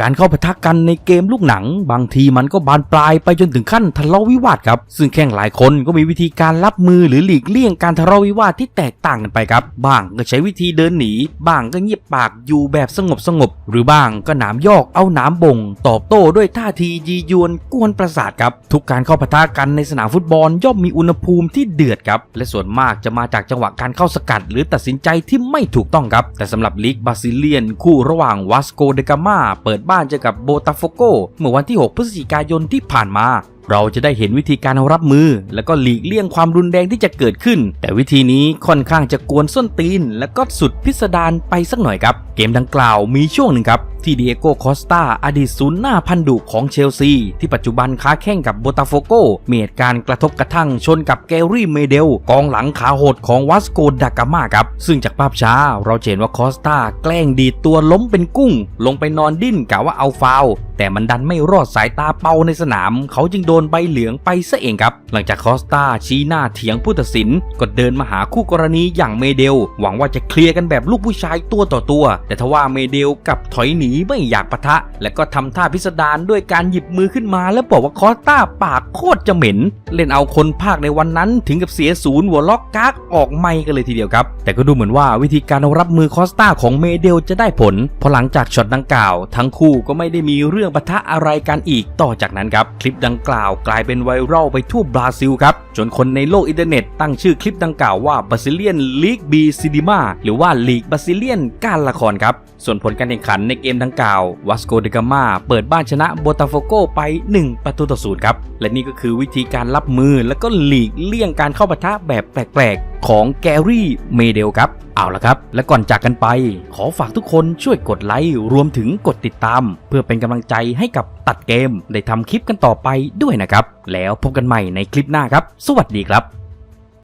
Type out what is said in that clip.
การเข้าปะทะกันในเกมลูกหนัง บางทีมันก็บานปลายไปจนถึงขั้นทะเลาะวิวาทครับ ซึ่งแข่งหลายคนก็มีวิธีการรับมือหรือหลีกเลี่ยงการทะเลาะวิวาทที่แตกต่างกันไปครับ บ้างก็ใช้วิธีเดินหนี บ้างก็เงียบปากอยู่แบบสงบสงบๆหรือบ้างก็หนามยอกเอาหนามบ่ง ตอบโต้ด้วยท่าทียียวนกวนประสาทครับ ทุกการเข้าปะทะกันในสนามฟุตบอลย่อมมีอุณหภูมิที่เดือดครับและส่วนมากจะมาจากจังหวะการเข้าสกัด หรือตัดสินใจที่ไม่ถูกต้องครับ แต่สำหรับลีกบราซิเลียน คู่ระหว่างวาสโกเดกามาเปิดบ้านเจอกับโบตาโฟโกเมื่อวันที่ 6 พฤศจิกายนที่ผ่านมา เราจะได้เห็นวิธีการรับมือ และก็หลีกเลี่ยงความรุนแรงที่จะเกิดขึ้น แต่วิธีนี้ค่อนข้างจะกวนส้นตีน และก็สุดพิสดารไปสักหน่อยครับ กมดังกล่าวมีช่วงหนึ่งครับ ที่ดิเอโกคอสตาอดีตศูนย์หน้าพันดุของเชลซี ที่ปัจจุบันค้าแข่งกับโบตาโฟโกมีเหตุการณ์กระทบกระทั่งชนกับแกรี่เมเดล กองหลังขาโหดของวัสโกดากามาครับ ซึ่งจากภาพช้าเราเห็นว่าคอสตาแกล้งดีตัวล้มเป็นกุ้ง ลงไปนอนดิ้นกะว่าเอาฟาวแต่มันดันไม่รอดสายตาเป้าในสนาม เขาจึงโดนใบเหลืองไปซะเองครับ หลังจากคอสตาชี้หน้าเถียงผู้ตัดสินก็เดินมาหาคู่กรณีอย่างเมเดล หวังว่าจะเคลียร์กันแบบลูกผู้ชายตัวต่อตัวแต่ทว่าเมเดลกับถอยหนีไม่อยากปะทะ และก็ทำท่าพิสดารด้วยการหยิบมือขึ้นมา แล้วบอกว่าคอสตาปากโคตรจะเหม็น เล่นเอาคนภาคในวันนั้นถึงกับเสียศูนย์หัวล็อกกากออกไม่กันเลยทีเดียวครับ แต่ก็ดูเหมือนว่าวิธีการรับมือคอสตาของเมเดลจะได้ผลเพราะหลังจากช็อตดังกล่าว ทั้งคู่ก็ไม่ได้มีเรื่องปะทะอะไรกันอีกต่อจากนั้นครับ คลิปดังกล่าวกลายเป็นไวรัลไปทั่วบราซิลครับจนคนในโลกอินเทอร์เน็ตตั้งชื่อคลิปดังกล่าวว่าบาซิเลียนลีกบีซิดิมาหรือว่าลีกบาซิเลียนการละครครับ ส่วนผลการแข่งขันในเกมดังกล่าววัสโกเดกามาเปิดบ้านชนะโบตาโฟโกไป 1 ประตูต่อศูนย์ครับ และนี่ก็คือวิธีการรับมือและก็หลีกเลี่ยงการเข้าปะทะแบบแปลกๆ ของแกรี่เมเดลครับ เอาละครับ และก่อนจากกันไป ขอฝากทุกคนช่วยกดไลค์รวมถึงกดติดตาม เพื่อเป็นกำลังใจให้กับตัดเกม ได้ทำคลิปกันต่อไปด้วยนะครับ แล้วพบกันใหม่ในคลิปหน้าครับ สวัสดีครับ